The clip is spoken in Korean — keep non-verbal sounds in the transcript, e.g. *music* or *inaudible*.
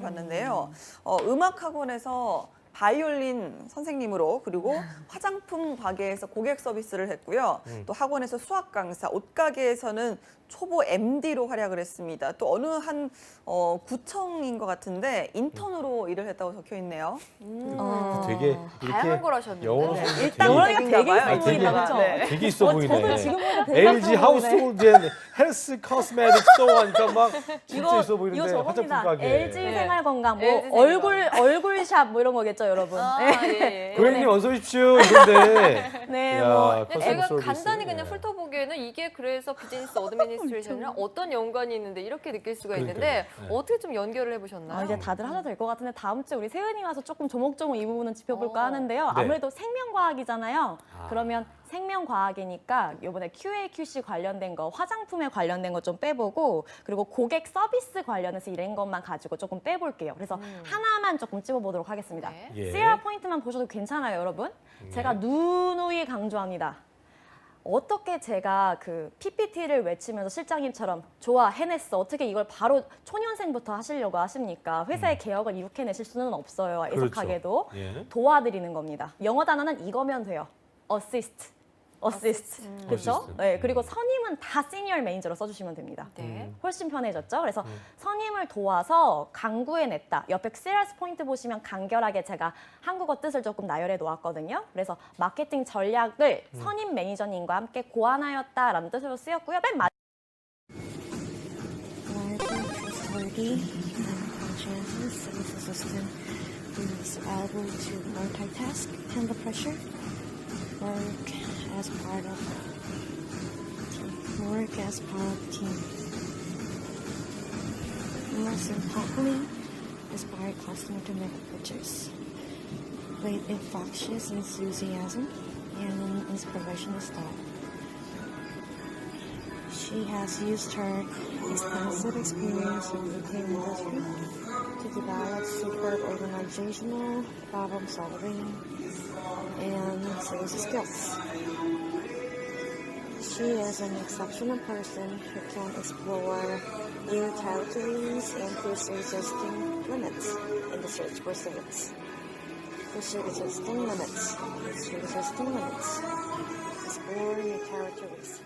봤는데요. 어, 음악 학원에서 바이올린 선생님으로 그리고 화장품 가게에서 고객 서비스를 했고요. 또 학원에서 수학 강사, 옷가게에서는 초보 MD로 활약을 했습니다. 또 어느 한 어, 구청인 것 같은데 인턴으로 일을 했다고 적혀 있네요. 어. 되게 다양한 이렇게 걸 하셨는데. 영어 네. 일단 되게, 영어가 되게 있어 아니, 되게- 네. 되게 있어 보이네. LG. 하우스홀드 앤 헬스 코스메틱 스토어 하니까 막 진짜 이거 있어 보이는데 이거 화장품. 가게. LG 네. 생활건강 뭐 LG 얼굴 얼굴샵 뭐 이런 거겠죠, 여러분. 아, 네. 예, 예. 고객님 어서 오십시오 이건데. *laughs* 네, 야, 뭐 근데 제가 서비스. 간단히 그냥 예. 훑어보기에는 이게 그래서 비즈니스 어드미니스트레이션이랑 어떤 연관이 있는데 이렇게 느낄 수가 있는데 그러니까요. 네. 어떻게 좀 연결을 해보셨나요? 아, 이제 다들 하셔도 될것 같은데 다음 주에 우리 세은이 와서 조금 조목조목 이 부분은 짚어볼까 어. 하는데요. 네. 아무래도 생명과학이잖아요. 아. 그러면 생명과학이니까 이번에 QA/QC 관련된 거, 화장품에 관련된 거 좀 빼보고 그리고 고객 서비스 관련해서 이런 것만 가지고 조금 빼볼게요. 그래서 하나만 조금 찝어보도록 하겠습니다. 네. 예. CR 포인트만 보셔도 괜찮아요, 여러분. 제가 누누이 강조합니다. 어떻게 제가 그 PPT를 외치면서 실장님처럼 좋아 해냈어 어떻게 이걸 바로 초년생부터 하시려고 하십니까 회사의 개혁을 이렇게 내실 수는 없어요 음. 그렇죠. 애석하게도 예. 도와드리는 겁니다 영어 단어는 이거면 돼요 assist 그렇죠. 네 그리고 음. 선임은 다 시니어 매니저로 써주시면 됩니다 네. 훨씬 편해졌죠. 그래서 음. 선임을 도와서 강구해냈다. 옆에 세일스 포인트 보시면 간결하게 제가 한국어 뜻을 조금 나열해 놓았거든요. 그래서 마케팅 전략을 음. 선임 매니저님과 함께 고안하였다라는 뜻으로 쓰였고요. 맨 마지막 Larger, trustworthy, and conscientious service assistant who is able to multitask, handle pressure, work as part of team, work as part of team. Most importantly, inspire customer to make a purchase. With infectious enthusiasm and an inspirational style. She has used her experience in the retail industry to develop superb organizational problem solving and sales skills. She is an exceptional person who can explore new territories and push existing limits in the search for sales. Push existing limits. Push existing limits. Explore new territories.